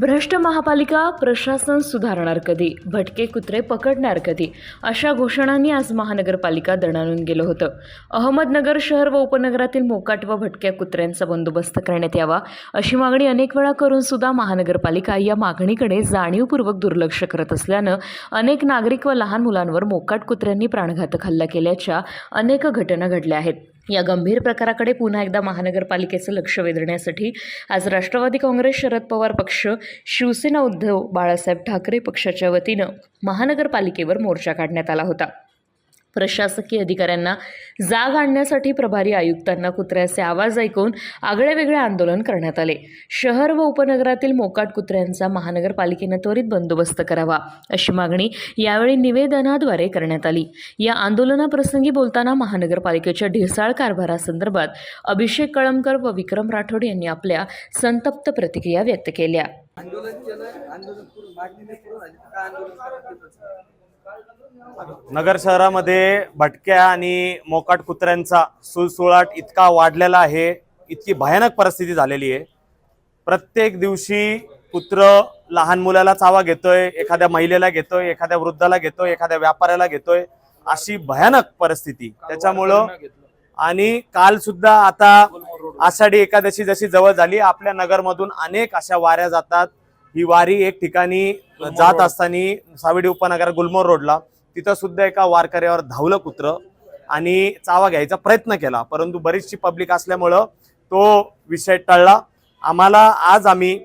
भ्रष्ट महापालिका प्रशासन सुधारणार कधी? भटके कुत्रे पकडणार कधी? अशा घोषणांनी आज महानगरपालिका दणाणून गेलं होतं. अहमदनगर शहर व उपनगरातील मोकाट व भटक्या कुत्र्यांचा बंदोबस्त करण्यात यावा अशी मागणी अनेक वेळा करून सुद्धा महानगरपालिका या मागणीकडे जाणीवपूर्वक दुर्लक्ष करत असल्यानं अनेक नागरिक व लहान मुलांवर मोकाट कुत्र्यांनी प्राणघातक हल्ला केल्याच्या अनेक घटना घडल्या आहेत. या गंभीर प्रकाराकडे पुन्हा एकदा महानगरपालिकेचं लक्ष वेधण्यासाठी आज राष्ट्रवादी काँग्रेस शरद पवार पक्ष शिवसेना उद्धव बाळासाहेब ठाकरे पक्षाच्या वतीनं महानगरपालिकेवर मोर्चा काढण्यात आला होता. प्रशासकीय अधिकाऱ्यांना जाग आणण्यासाठी प्रभारी आयुक्तांना कुत्र्याचे आवाज ऐकून आगळेवेगळे आंदोलन करण्यात आले. शहर व उपनगरातील मोकाट कुत्र्यांचा महानगरपालिकेनं त्वरित बंदोबस्त करावा अशी मागणी यावेळी निवेदनाद्वारे करण्यात आली. या आंदोलनाप्रसंगी बोलताना महानगरपालिकेच्या ढिसाळ कारभारासंदर्भात अभिषेक कळमकर व विक्रम राठोड यांनी आपल्या संतप्त प्रतिक्रिया व्यक्त केल्या. आंदोलन केलं आंदोलन नगर शहरामध्ये भटक्या आणि मोकाट कुत्र्यांचा सुळसुळाट इतका वाढलेला आहे इतकी भयानक परिस्थिती झालेली आहे. प्रत्येक दिवशी कुत्र लहान मुलाला चावा घेतोय एखाद्या महिलेला घेतोय एखाद्या वृद्धाला घेतोय एखाद्या व्यापाऱ्याला घेतोय अशी भयानक परिस्थिती. त्याच्यामुळं आणि काल सुद्धा आता आषाढी एकादशी जशी जवळ झाली आपल्या नगरमधून अनेक अशा वाऱ्या जातात ही वारी एक ठिकाणी जात असताना सावेडी उपनगर गुलमोर रोडला. तिथं सुद्धा एका वारकऱ्यावर धावलं कुत्र आणि चावा घ्यायचा प्रयत्न केला. परंतु बरीचशी पब्लिक असल्यामुळं तो विषय टळला. आम्हाला आज आम्ही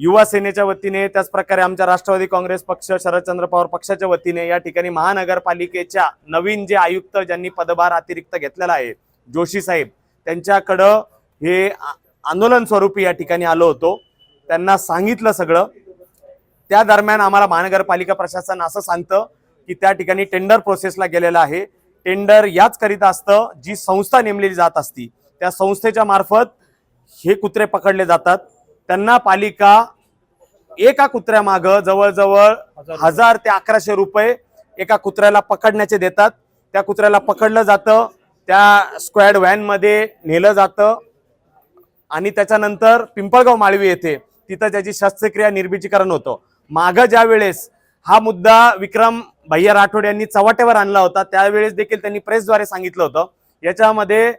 युवा सेनेच्या वतीने त्याच प्रकारे आमच्या राष्ट्रवादी काँग्रेस पक्ष शरदचंद्र पवार पक्षाच्या वतीने या ठिकाणी महानगरपालिकेच्या नवीन जे आयुक्त ज्यांनी पदभार अतिरिक्त घेतलेला आहे जोशी साहेब त्यांच्याकडं हे आंदोलन स्वरूपी या ठिकाणी आलो होतो. त्यांना सांगितलं सगळं. त्या दरम्यान आम्हाला महानगरपालिका प्रशासन असं सांगतं की त्या ठिकाणी टेंडर प्रोसेसला गेलेलं आहे. टेंडर याच करिता असतं जी संस्था नेमलेली जात असती. त्या संस्थेच्या मार्फत हे कुत्रे पकडले जातात. त्यांना पालिका एका कुत्र्यामागं जवळजवळ हजार ते अकराशे रुपये एका कुत्र्याला पकडण्याचे देतात. त्या कुत्र्याला पकडलं जातं. त्या स्क्वॅड व्हॅनमध्ये नेलं जातं. आणि त्याच्यानंतर पिंपळगाव माळवी येथे तिथं त्याची शस्त्रक्रिया निर्बीजीकरण होतं. मागं ज्या वेळेस हा मुद्दा विक्रम भैया राठोड यांनी चव्हाट्यावर आणला होता त्यावेळेस देखील त्यांनी प्रेसद्वारे सांगितलं होतं. याच्यामध्ये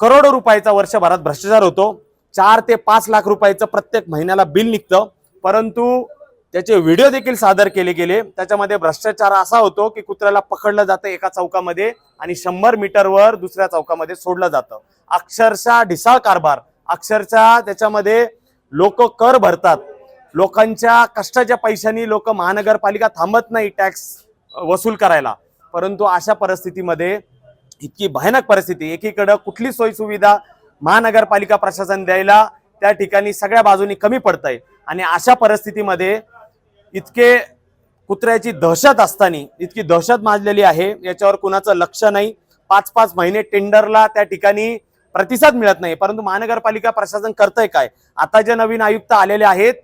करोडो रुपयाचा वर्षभरात भ्रष्टाचार होतो. चार ते पाच लाख रुपयाचं प्रत्येक महिन्याला बिल निघतं. परंतु त्याचे व्हिडिओ देखील सादर केले गेले. त्याच्यामध्ये भ्रष्टाचार असा होतो की कुत्र्याला पकडलं जातं एका चौकामध्ये आणि शंभर मीटरवर दुसऱ्या चौकामध्ये सोडलं जातं. अक्षरशः ढिसाळ कारभार. अक्षरशः त्याच्यामध्ये लोक कर भरतात. लोकांच्या कष्टाच्या पैशांनी लोक महानगरपालिका थांबत नाही टॅक्स वसूल करायला. परंतु अशा परिस्थितीमध्ये इतकी भयानक परिस्थिती एकीकडं कुठली सोयीसुविधा महानगरपालिका प्रशासन द्यायला त्या ठिकाणी सगळ्या बाजूनी कमी पडत आहे आणि अशा परिस्थितीमध्ये इतके कुत्र्याची दहशत असताना इतकी दहशत माजलेली आहे याच्यावर कुणाचं लक्ष नाही. पाच पाच महिने टेंडरला त्या ठिकाणी प्रतिसाद मिळत नाही. परंतु महानगरपालिका प्रशासन करतंय काय? आता जे नवीन आयुक्त आलेले आहेत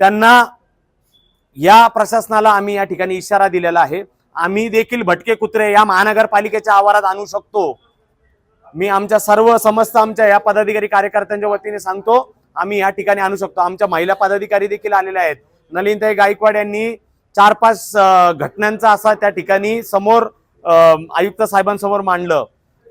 त्यांना या प्रशासनाला आम्ही या ठिकाणी इशारा दिलेला आहे. आम्ही देखील भटके कुत्रे या महानगरपालिकेच्या आवारात आणू शकतो. मी आमच्या सर्व समस्त आमच्या या पदाधिकारी कार्यकर्त्यांच्या वतीने सांगतो आम्ही या ठिकाणी आणू शकतो. आमच्या महिला पदाधिकारी देखील आलेल्या आहेत. नलिनताई गायकवाड यांनी चार पाच घटनांचा असा त्या ठिकाणी समोर आयुक्त साहेबांसमोर मांडलं.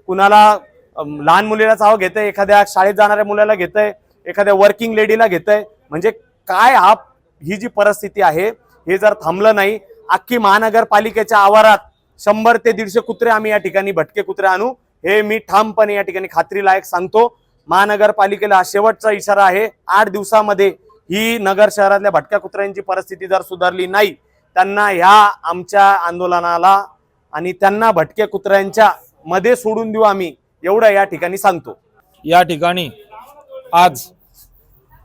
कुणाला लहान मुलीला चाव घेतंय एखाद्या शाळेत जाणाऱ्या मुलाला घेतंय एखाद्या वर्किंग लेडीला घेतंय. म्हणजे काय हा ही जी परिस्थिती आहे हे जर थांबलं नाही अख्खी महानगरपालिकेच्या आवारात शंभर ते दीडशे कुत्रे आम्ही या ठिकाणी भटके कुत्रे आणू हे मी ठामपणे या ठिकाणी खात्रीलायक सांगतो. महानगरपालिकेला हा शेवटचा इशारा आहे आठ दिवसामध्ये ही नगर शहरातल्या भटक्या कुत्र्यांची परिस्थिती जर सुधारली नाही त्यांना ह्या आमच्या आंदोलनाला आणि त्यांना भटक्या कुत्र्यांच्या मध्ये सोडून देऊ आम्ही. एवढं या ठिकाणी सांगतो. या ठिकाणी आज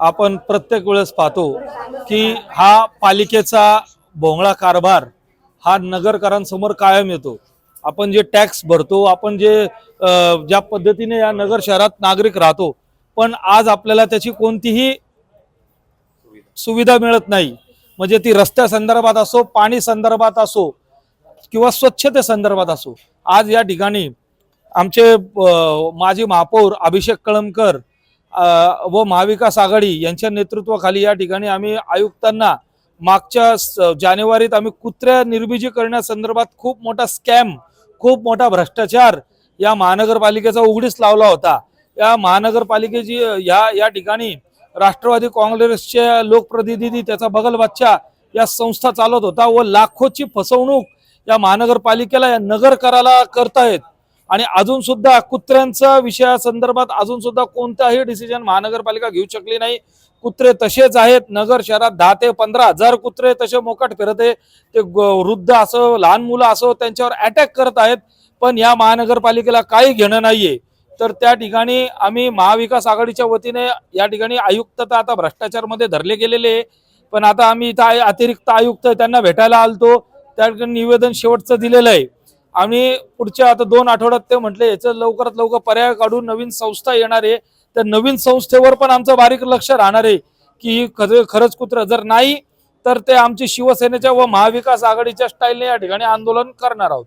आपण प्रत्येक वेळेस पाहतो की हा पालिकेचा भोंगळा कारभार हा नगरकरांसमोर कायम येतो. आपण जे टॅक्स भरतो आपण जे ज्या पद्धतीने या नगर शहरात नागरिक राहतो पण आज आपल्याला त्याची कोणतीही सुविधा मिळत नाही. म्हणजे ती रस्त्या संदर्भात असो पाणी संदर्भात असो किंवा स्वच्छते संदर्भात असो आज या ठिकाणी आमचे माजी महापौर अभिषेक कळमकर व महाविकास आघाडी यांच्या नेतृत्वाखाली या ठिकाणी आम्ही आयुक्तांना मागच्या स- जानेवारीत आम्ही कुत्र्या निर्बीजीकरणासंदर्भात खूप मोठा स्कॅम खूप मोठा भ्रष्टाचार या महानगरपालिकेचा उघडीस लावला होता. या महानगरपालिकेची या या ठिकाणी राष्ट्रवादी काँग्रेसचे लोकप्रतिनिधी त्याचा बगल बच्चा या संस्था चालवत होता व लाखोची फसवणूक या महानगरपालिकेला या नगर कराला करतायत. आणि अजून सुद्धा कुत्र्यांच्या विषयासंदर्भात अजून सुद्धा कोणताही डिसिजन महानगरपालिका घेऊ शकली नाही. कुत्रे तसेच आहेत. नगर शहरात दहा ते पंधरा हजार कुत्रे तसे मोकाट फिरत आहे. ते वृद्ध असो लहान मुलं असो त्यांच्यावर अटॅक करत आहेत. पण या महानगरपालिकेला काही घेणं नाहीये. तर त्या ठिकाणी आम्ही महाविकास आघाडीच्या वतीने या ठिकाणी आयुक्त तर आता भ्रष्टाचारमध्ये धरले गेलेले आहे. पण आता आम्ही इथं अतिरिक्त आयुक्त त्यांना भेटायला आलतो. त्या ठिकाणी निवेदन शेवटचं दिलेलं आहे. आम्ही पुढच्या आता दोन आठवड्यात ते म्हटले याचं लवकरात लवकर पर्याय काढून नवीन संस्था येणार आहे. त्या नवीन संस्थेवर पण आमचं बारीक लक्ष राहणार आहे की ही खरं- खरंच कुत्र जर नाही तर ते आमची शिवसेनेच्या व महाविकास आघाडीच्या स्टाईलने या ठिकाणी आंदोलन करणार आहोत.